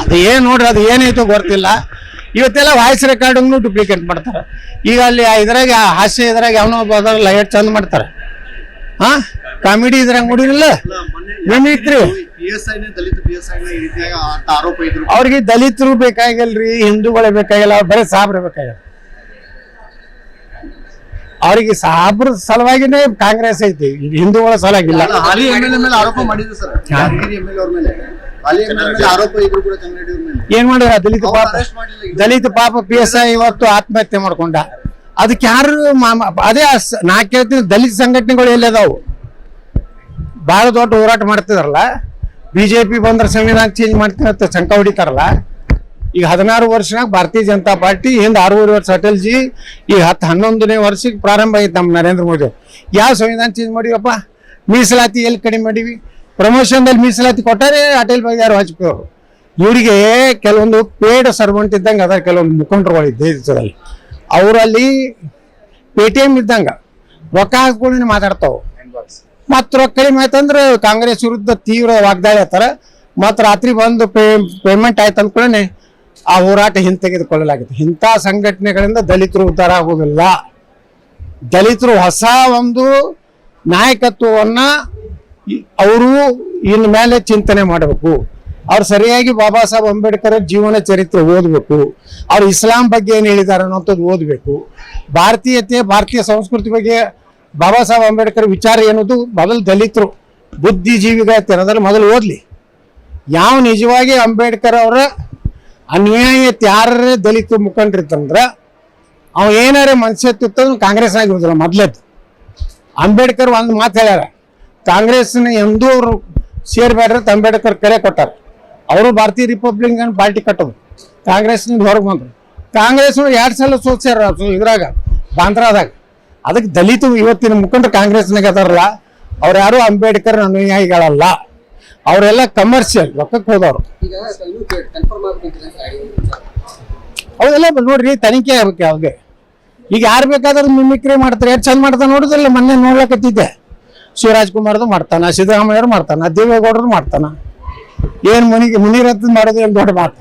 ಅದು ಏನ್ ನೋಡ್ರಿ ಅದು ಏನೈತೋ ಗೊತ್ತಿಲ್ಲ. ಇವತ್ತೆಲ್ಲ ವಾಯ್ಸ್ ರೆಕಾರ್ಡಿಂಗ್ನು ಡುಪ್ಲಿಕೇಟ್ ಮಾಡ್ತಾರೆ. ಈಗ ಅಲ್ಲಿ ಇದ್ರಾಗ ಹಾಸ್ಯ ಇದ್ರಾಗ ಯಾವನೋ ಬದಲ್ಲ ಲೈಟ್ ಚಂದ ಮಾಡ್ತಾರೆ. ಹಾ? ಕಾಮಿಡಿ ಇದ್ರಾಗ ನೋಡಿರಲ್ಲ? ಮಿಮಿಕ್ರಿ ಪಿ ಎಸ್ ದಲಿತ ಪಿ ಈ ರೀತಿಯಾಗಿ ಆತ ಆರೋಪ ಇದ್ರು. ಅವ್ರಿಗೆ ದಲಿತರು ಬೇಕಾಗಿಲ್ರಿ ಹಿಂದೂಗಳೇ ಬೇಕಾಗಿಲ್ಲ ಅವ್ರು ಬರೀ ಸಾಬ್ರೆ ಬೇಕಾಗಿಲ್ಲ. ಅವ್ರಿಗೆ ಸಾಬ್ರ ಸಲುವಾಗಿನೇ ಕಾಂಗ್ರೆಸ್ ಐತಿ. ಹಿಂದೂಗಳ ಸಲುವಾಗಿಲ್ಲ. ಅಲ್ಲ, ಹಾಲಿ ಎಂ ಮೇಲೆ ಆರೋಪ ಮಾಡಿದ್ರು ಸರ್. ಯಾದಗಿರಿ ಎಂ ಎಲ್ ಅವ್ರ ಮೇಲೆ. ಹಾಲಿ ಎಂ ಮೇಲೆ ಆರೋಪ ಇದ್ರು ಕೂಡ ಚಂದ್ರೆಡ್ಡಿ ಅವ್ರ ಮೇಲೆ. ಏನ್ ಮಾಡಿದ್ರ? ದಲಿತ ಪಾಪ ದಲಿತ ಪಾಪ ಪಿ ಎಸ್ ಐ ಇವತ್ತು ಆತ್ಮಹತ್ಯೆ ಮಾಡ್ಕೊಂಡ. ಅದಕ್ಕೆ ಯಾರು ಅದೇ ನಾ ಕೇಳ್ತೀನಿ ದಲಿತ ಸಂಘಟನೆಗಳು ಎಲ್ಲದಾವು ಬಹಳ ದೊಡ್ಡ ಹೋರಾಟ ಮಾಡ್ತಿದಾರಲ್ಲ. ಬಿಜೆಪಿ ಬಂದ್ರೆ ಸಂವಿಧಾನ ಚೇಂಜ್ ಮಾಡ್ತೀನಿ ಅಂತ ಶಂಕ ಹೊಡಿತಾರಲ್ಲ. ಈಗ ಹದಿನಾರು ವರ್ಷನಾಗ ಭಾರತೀಯ ಜನತಾ ಪಾರ್ಟಿ, ಹಿಂದೆ ಆರೂವರೆ ವರ್ಷ ಅಟಲ್ಜಿ, ಈಗ ಹತ್ತು ಹನ್ನೊಂದನೇ ವರ್ಷಕ್ಕೆ ಪ್ರಾರಂಭ ಆಯ್ತು ನಮ್ಮ ನರೇಂದ್ರ ಮೋದಿ. ಯಾವ ಸಂವಿಧಾನ ಚೇಂಜ್ ಮಾಡಿವಪ್ಪ? ಮೀಸಲಾತಿ ಎಲ್ಲಿ ಕಡಿಮೆ ಮಾಡೀವಿ? ಪ್ರಮೋಷನ್ದಲ್ಲಿ ಮೀಸಲಾತಿ ಕೊಟ್ಟಾರೆ ಅಟಲ್ ಬಗ್ಗೆ ವಾಜಪೇಯಿ ಅವರು. ಇವರಿಗೆ ಕೆಲವೊಂದು ಪೇಡ್ ಸರ್ವೆಂಟ್ ಇದ್ದಂಗೆ ಅದ, ಕೆಲವೊಂದು ಮುಖಂಡರುಗಳು ದೇಶದಲ್ಲಿ ಅವರಲ್ಲಿ ಪೇ ಟಿ ಎಂ ಇದ್ದಂಗೆ. ರೊಕ್ಕ ಹಾಕ್ಕೊಂಡು ಮಾತಾಡ್ತಾವೆ. ಮತ್ತು ರೊಕ್ಕ ಕಡಿಮೆ ಆಯ್ತಂದ್ರೆ ಕಾಂಗ್ರೆಸ್ ವಿರುದ್ಧ ತೀವ್ರ ವಾಗ್ದಾಳಿ ಆತಾರ. ಮತ್ತು ರಾತ್ರಿ ಬಂದು ಪೇ ಪೇಮೆಂಟ್ ಆಯ್ತು ಅಂದ್ಕೊಳ್ಳೆ ಆ ಹೋರಾಟ ಹಿಂತೆಗೆದುಕೊಳ್ಳಲಾಗಿದೆ ಇಂಥ ಸಂಘಟನೆಗಳಿಂದ ದಲಿತರು ಉದ್ಧಾರ ಆಗುವುದಿಲ್ಲ. ದಲಿತರು ಹೊಸ ಒಂದು ನಾಯಕತ್ವವನ್ನ ಅವರು ಇನ್ ಮೇಲೆ ಚಿಂತನೆ ಮಾಡಬೇಕು. ಅವ್ರು ಸರಿಯಾಗಿ ಬಾಬಾ ಸಾಹೇಬ್ ಅಂಬೇಡ್ಕರ್ ಜೀವನ ಚರಿತ್ರೆ ಓದಬೇಕು. ಅವ್ರು ಇಸ್ಲಾಂ ಬಗ್ಗೆ ಏನು ಹೇಳಿದ್ದಾರೆ ಅನ್ನೋಂಥದ್ದು ಓದಬೇಕು. ಭಾರತೀಯತೆ, ಭಾರತೀಯ ಸಂಸ್ಕೃತಿ ಬಗ್ಗೆ ಬಾಬಾ ಸಾಹೇಬ್ ಅಂಬೇಡ್ಕರ್ ವಿಚಾರ ಏನದು ಮೊದಲು ದಲಿತರು, ಬುದ್ಧಿಜೀವಿಗಳ ತೆರದಲ್ಲಿ ಮೊದಲು ಓದಲಿ. ಯಾವ ನಿಜವಾಗಿ ಅಂಬೇಡ್ಕರ್ ಅವರ ಅನ್ಯಾಯತೆ ಯಾರೇ ದಲಿತ ಮುಖಂಡ್ರಿತ್ತಂದ್ರ ಅವ ಏನಾರೇ ಮನಸ್ಸೆತ್ತಿತ್ತ ಕಾಂಗ್ರೆಸ್ ಆಗಿರೋದಿಲ್ಲ ಮೊದ್ಲೇದು. ಅಂಬೇಡ್ಕರ್ ಒಂದು ಮಾತು ಹೇಳ್ಯಾರ, ಕಾಂಗ್ರೆಸ್ನ ಎಂದೂ ಅವರು ಸೇರ್ಬೇಡ್ರಿ ಅಂಬೇಡ್ಕರ್ ಕರೆ ಕೊಟ್ಟಾರ. ಅವರು ಭಾರತೀಯ ರಿಪಬ್ಲಿಕನ್ ಪಾರ್ಟಿ ಕಟ್ಟೋದು ಕಾಂಗ್ರೆಸ್ನಿಂದ ಹೊರಗೆ ಬಂದರು. ಕಾಂಗ್ರೆಸ್ ಎರಡು ಸಲ ಸೋಲ್ಸ್ಯಾರ ಅದು ಇದ್ರಾಗ, ಬಾಂದ್ರಾದಾಗ. ಅದಕ್ಕೆ ದಲಿತ ಇವತ್ತಿನ ಮುಖಂಡರು ಕಾಂಗ್ರೆಸ್ನಾಗ ಅದಾರಲ್ಲ ಅವ್ರು ಯಾರು ಅಂಬೇಡ್ಕರ್ ಅನುಯಾಯಿಗಳಲ್ಲ. ಅವರೆಲ್ಲ ಕಮರ್ಷಿಯಲ್ ರೊಕ್ಕಕ್ಕೆ ಹೋದವ್ರು. ಅವೆಲ್ಲ ನೋಡ್ರಿ ತನಿಖೆ ಆಗ್ಬೇಕು ಅವ್ರಿಗೆ ಈಗ ಯಾರು ಬೇಕಾದ್ರೂ ಮಿಮಿಕ್ರಿ ಮಾಡ್ತಾರೆ ಎಷ್ಟು ಚಂದ ಮಾಡ್ತಾನೆ ನೋಡುದಿಲ್ಲ ಮೊನ್ನೆ ನೋಡ್ಲಕತ್ತಿದ್ದೆ. ಶಿವರಾಜ್ ಕುಮಾರ್ದು ಮಾಡ್ತಾನ ಸಿದ್ದರಾಮಯ್ಯವ್ರು ಮಾಡ್ತಾನ ದೇವೇಗೌಡರು ಮಾಡ್ತಾನ. ಏನ್ ಮುನಿ ಮುನಿರತ್ನ ಮಾಡೋದು ಏನ್ ದೊಡ್ಡ ಮಾತ?